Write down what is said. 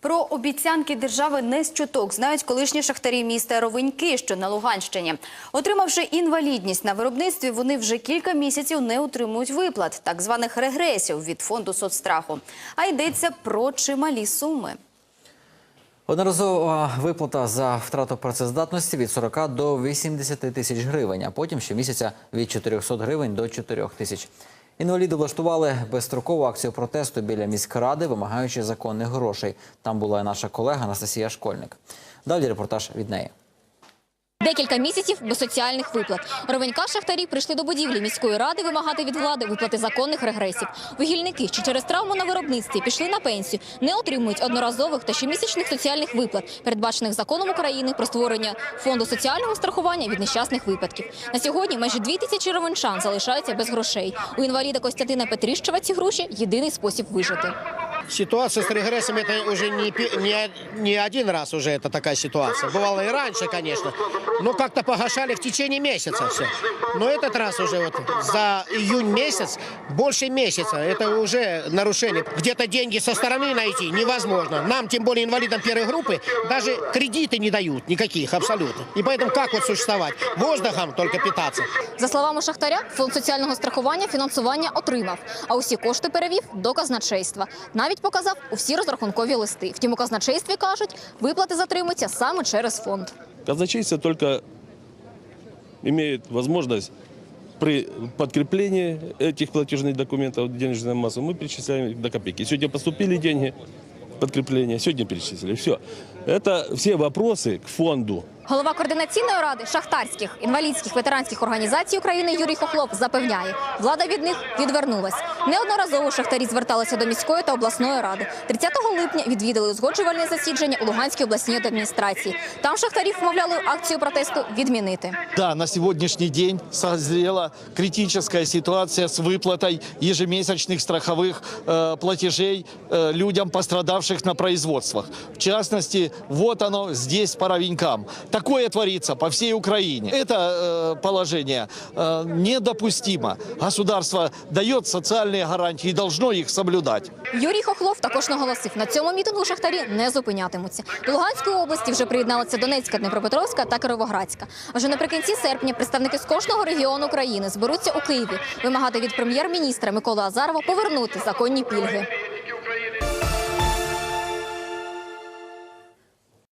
Про обіцянки держави не з чуток знають колишні шахтарі міста Ровеньки, що на Луганщині. Отримавши інвалідність на виробництві, вони вже кілька місяців не отримують виплат, так званих регресів від фонду соцстраху. А йдеться про чималі суми. Одноразова виплата за втрату працездатності від 40 до 80 тисяч гривень, а потім щомісяця від 400 гривень до 4 тисяч. Інваліди влаштували безстрокову акцію протесту біля міськради, вимагаючи законних грошей. Там була і наша колега Анастасія Школьник. Далі репортаж від неї. Декілька місяців без соціальних виплат. Ровенька шахтарі прийшли до будівлі міської ради вимагати від влади виплати законних регресів. Вугільники, що через травму на виробництві пішли на пенсію, не отримують одноразових та щомісячних соціальних виплат, передбачених законом України про створення фонду соціального страхування від нещасних випадків. На сьогодні майже дві тисячі ровенчан залишаються без грошей. У інваліда Костянтина Петріщева ці гроші єдиний спосіб вижити. Ситуация с регрессом это уже не, пе- не, не один раз уже это такая ситуация. Бывало и раньше, конечно. Но как-то погашали в течение месяца все. Но этот раз уже вот за июнь месяц, больше месяца, это уже нарушение. Где-то деньги со стороны найти невозможно. Нам, тем более инвалидам первой группы, даже кредиты не дают никаких абсолютно. И поэтому как вот существовать? Воздухом только питаться. За словами шахтаря, фонд соціального страхування фінансування отримав, а усі кошти перевів до казначейства. Навіть показав усі розрахункові листи. Втім, у казначействі кажуть, виплати затримуються саме через фонд. Казначейство только имеет возможность при подкреплении этих платежных документов в денежную массу мы перечисляем их до копейки. Сегодня поступили деньги, подкрепление, сегодня перечислили. Все. Это все вопросы к фонду. Голова координаційної ради шахтарських інвалідських ветеранських організацій України Юрій Хохлов запевняє, влада від них відвернулась. Неодноразово шахтарі зверталися до міської та обласної ради. 30 липня відвідали узгоджувальне засідження у Луганській обласній адміністрації. Там шахтарів вмовляли акцію протесту відмінити. Да, на сегодняшний день созрела критическая ситуация с выплатой ежемесячных страховых э, платежей э, людям, пострадавших на производствах. В частности, вот оно здесь по ровенькам. Такое творится по всей Украине. Это э, положение э, недопустимо. Государство дает социальные гарантии и должно их соблюдать. Юрій Хохлов також наголосив, на цьому мітингу шахтарі не зупинятимуться. До Луганської області вже приєдналися Донецька, Дніпропетровська та Кировоградська. А вже наприкінці серпня представники з кожного регіону країни зберуться у Києві вимагати від прем'єр-міністра Миколи Азарова повернути законні пільги.